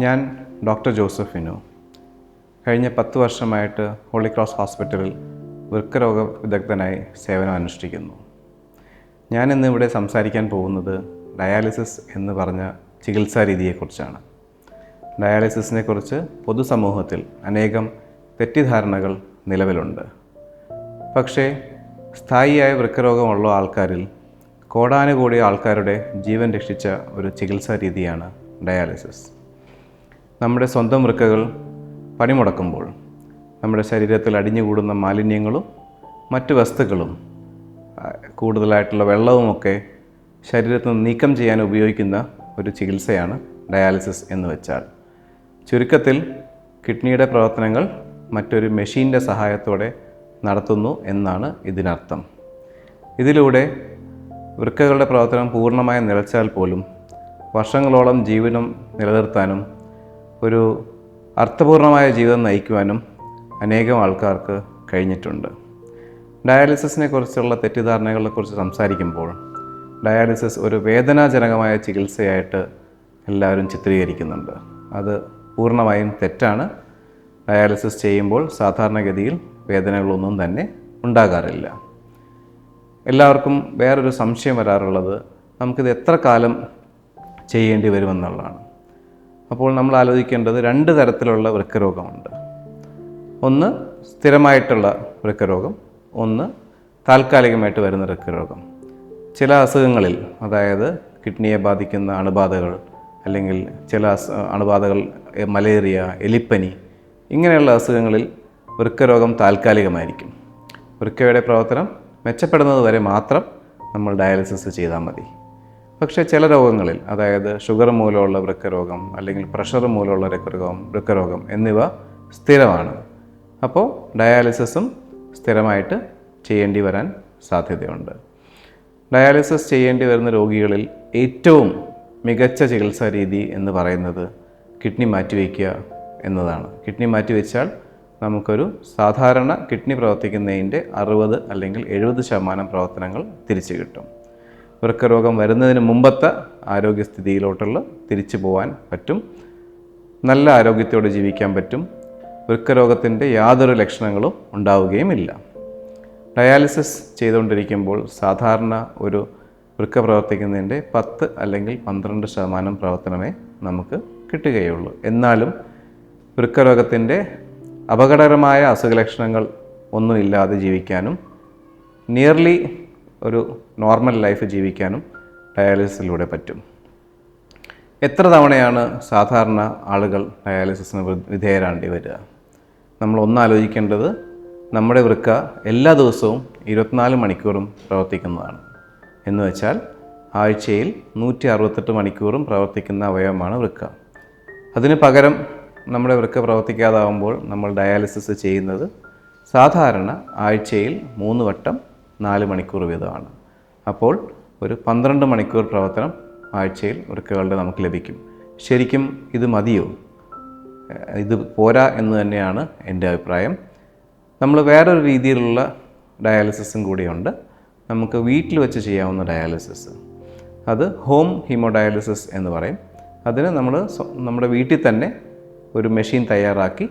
ഞാൻ ഡോക്ടർ ജോസഫിനു കഴിഞ്ഞ പത്ത് വർഷമായിട്ട് ഹോളി ക്രോസ് ഹോസ്പിറ്റലിൽ വൃക്കരോഗ വിദഗ്ധനായി സേവനം അനുഷ്ഠിക്കുന്നു. ഞാൻ ഇന്ന് ഇവിടെ സംസാരിക്കാൻ പോകുന്നത് ഡയാലിസിസ് എന്ന് പറഞ്ഞ ചികിത്സാ രീതിയെക്കുറിച്ചാണ്. ഡയാലിസിസിനെ കുറിച്ച് പൊതുസമൂഹത്തിൽ അനേകം തെറ്റിദ്ധാരണകൾ നിലവിലുണ്ട്. പക്ഷേ സ്ഥായിയായ വൃക്കരോഗമുള്ള ആൾക്കാരിൽ കോടാനുകോടി ആൾക്കാരുടെ ജീവൻ രക്ഷിച്ച ഒരു ചികിത്സാ രീതിയാണ് ഡയാലിസിസ്. നമ്മുടെ സ്വന്തം വൃക്കകൾ പണിമുടക്കുമ്പോൾ നമ്മുടെ ശരീരത്തിൽ അടിഞ്ഞുകൂടുന്ന മാലിന്യങ്ങളും മറ്റ് വസ്തുക്കളും കൂടുതലായിട്ടുള്ള വെള്ളവുമൊക്കെ ശരീരത്തിൽ നിന്ന് നീക്കം ചെയ്യാൻ ഉപയോഗിക്കുന്ന ഒരു ചികിത്സയാണ് ഡയാലിസിസ് എന്ന് വെച്ചാൽ. ചുരുക്കത്തിൽ കിഡ്നിയുടെ പ്രവർത്തനങ്ങൾ മറ്റൊരു മെഷീന്റെ സഹായത്തോടെ നടത്തുന്നു എന്നാണ് ഇതിനർത്ഥം. ഇതിലൂടെ വൃക്കകളുടെ പ്രവർത്തനം പൂർണമായി നിലച്ചാൽ പോലും വർഷങ്ങളോളം ജീവനം നിലനിർത്താനും ഒരു അർത്ഥപൂർണമായ ജീവിതം നയിക്കുവാനും അനേകം ആൾക്കാർക്ക് കഴിഞ്ഞിട്ടുണ്ട്. ഡയാലിസിസിനെ കുറിച്ചുള്ള തെറ്റിദ്ധാരണകളെക്കുറിച്ച് സംസാരിക്കുമ്പോൾ ഡയാലിസിസ് ഒരു വേദനാജനകമായ ചികിത്സയായിട്ട് എല്ലാവരും ചിത്രീകരിക്കുന്നുണ്ട്. അത് പൂർണമായും തെറ്റാണ്. ഡയാലിസിസ് ചെയ്യുമ്പോൾ സാധാരണഗതിയിൽ വേദനകളൊന്നും തന്നെ ഉണ്ടാകാറില്ല. എല്ലാവർക്കും വേറൊരു സംശയം വരാറുള്ളത് നമുക്കിത് എത്ര കാലം ചെയ്യേണ്ടി വരുമെന്നുള്ളതാണ് അപ്പോൾ നമ്മൾ ആലോചിക്കേണ്ടത് രണ്ട് തരത്തിലുള്ള വൃക്കരോഗമുണ്ട്. ഒന്ന് സ്ഥിരമായിട്ടുള്ള വൃക്കരോഗം ഒന്ന് താൽക്കാലികമായിട്ട് വരുന്ന വൃക്കരോഗം. ചില അസുഖങ്ങളിൽ അതായത് കിഡ്നിയെ ബാധിക്കുന്ന അണുബാധകൾ അല്ലെങ്കിൽ ചില അണുബാധകൾ മലേറിയ എലിപ്പനി ഇങ്ങനെയുള്ള അസുഖങ്ങളിൽ വൃക്കരോഗം താൽക്കാലികമായിരിക്കും. വൃക്കയുടെ പ്രവർത്തനം മെച്ചപ്പെടുന്നത് വരെ മാത്രം നമ്മൾ ഡയാലിസിസ് ചെയ്താൽ മതി. പക്ഷേ ചില രോഗങ്ങളിൽ അതായത് ഷുഗർ മൂലമുള്ള വൃക്കരോഗം അല്ലെങ്കിൽ പ്രഷർ മൂലമുള്ള രക്തരോഗം വൃക്കരോഗം എന്നിവ സ്ഥിരമാണ്. അപ്പോൾ ഡയാലിസിസും സ്ഥിരമായിട്ട് ചെയ്യേണ്ടി വരാൻ സാധ്യതയുണ്ട്. ഡയാലിസിസ് ചെയ്യേണ്ടി വരുന്ന രോഗികളിൽ ഏറ്റവും മികച്ച ചികിത്സാ രീതി എന്ന് പറയുന്നത് കിഡ്നി മാറ്റിവെക്കുക എന്നതാണ്. കിഡ്നി മാറ്റിവെച്ചാൽ നമുക്കൊരു സാധാരണ കിഡ്നി പ്രവർത്തിക്കുന്നതിന്റെ അറുപത് അല്ലെങ്കിൽ എഴുപത് ശതമാനം പ്രവർത്തനങ്ങൾ തിരിച്ചു കിട്ടും. വൃക്കരോഗം വരുന്നതിന് മുമ്പത്തെ ആരോഗ്യസ്ഥിതിയിലോട്ടുള്ള തിരിച്ചു പോകാൻ പറ്റും. നല്ല ആരോഗ്യത്തോടെ ജീവിക്കാൻ പറ്റും. വൃക്കരോഗത്തിന്റെ യാതൊരു ലക്ഷണങ്ങളും ഉണ്ടാവുകയുമില്ല. ഡയാലിസിസ് ചെയ്തുകൊണ്ടിരിക്കുമ്പോൾ സാധാരണ ഒരു വൃക്ക പ്രവർത്തിക്കുന്നതിന്റെ പത്ത് അല്ലെങ്കിൽ പന്ത്രണ്ട് ശതമാനം പ്രവർത്തനമേ നമുക്ക് കിട്ടുകയുള്ളൂ. എന്നാലും വൃക്കരോഗത്തിന്റെ അപകടകരമായ അസുഖലക്ഷണങ്ങൾ ഒന്നുമില്ലാതെ ജീവിക്കാനും നിയർലി ഒരു നോർമൽ ലൈഫ് ജീവിക്കാനും ഡയാലിസിസിലൂടെ പറ്റും. എത്ര തവണയാണ് സാധാരണ ആളുകൾ ഡയാലിസിസിന് വിധേയരാണ്ടി വരിക? നമ്മൾ ഒന്നാലോചിക്കേണ്ടത് നമ്മുടെ വൃക്ക എല്ലാ ദിവസവും ഇരുപത്തിനാല് മണിക്കൂറും പ്രവർത്തിക്കുന്നതാണ്. എന്ന് വെച്ചാൽ ആഴ്ചയിൽ നൂറ്റി അറുപത്തെട്ട് മണിക്കൂറും പ്രവർത്തിക്കുന്ന അവയവമാണ് വൃക്ക. അതിന് പകരം നമ്മുടെ വൃക്ക പ്രവർത്തിക്കാതാവുമ്പോൾ നമ്മൾ ഡയാലിസിസ് ചെയ്യുന്നത് സാധാരണ ആഴ്ചയിൽ മൂന്ന് വട്ടം നാല് മണിക്കൂർ വീതമാണ്. അപ്പോൾ ഒരു പന്ത്രണ്ട് മണിക്കൂർ പ്രവർത്തനം ആഴ്ചയിൽ വൃക്കകളുടെ നമുക്ക് ലഭിക്കും. ശരിക്കും ഇത് മതിയോ? ഇത് പോരാ എന്ന് തന്നെയാണ് എന്റെ അഭിപ്രായം. നമ്മൾ വേറൊരു രീതിയിലുള്ള ഡയാലിസിസും കൂടിയുണ്ട്. നമുക്ക് വീട്ടിൽ വെച്ച് ചെയ്യാവുന്ന ഡയാലിസിസ്. അത് ഹോം ഹീമോഡയാലിസിസ് എന്ന് പറയും. അതിന് നമ്മൾ നമ്മുടെ വീട്ടിൽ തന്നെ ഒരു മെഷീൻ തയ്യാറാക്കി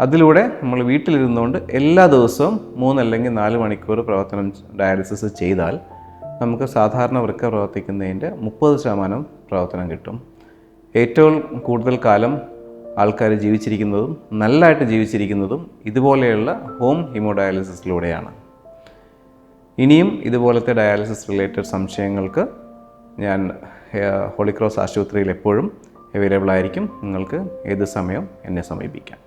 അതിലൂടെ നമ്മൾ വീട്ടിലിരുന്നുകൊണ്ട് എല്ലാ ദിവസവും മൂന്നല്ലെങ്കിൽ നാല് മണിക്കൂർ പ്രവർത്തനം ഡയാലിസിസ് ചെയ്താൽ നമുക്ക് സാധാരണ വൃക്ക പ്രവർത്തിക്കുന്നതിന്റെ മുപ്പത് ശതമാനം പ്രവർത്തനം കിട്ടും. ഏറ്റവും കൂടുതൽ കാലം ആൾക്കാർ ജീവിച്ചിരിക്കുന്നതും നല്ലതായിട്ട് ജീവിച്ചിരിക്കുന്നതും ഇതുപോലെയുള്ള ഹോം ഹിമോഡയാലിസിസിലൂടെയാണ് ഇനിയും ഇതുപോലത്തെ ഡയാലിസിസ് റിലേറ്റഡ് സംശയങ്ങൾക്ക് ഞാൻ ഹോളിക്രോസ് ആശുപത്രിയിൽ എപ്പോഴും അവൈലബിൾ ആയിരിക്കും. നിങ്ങൾക്ക് ഏത് സമയവും എന്നെ സമീപിക്കാം.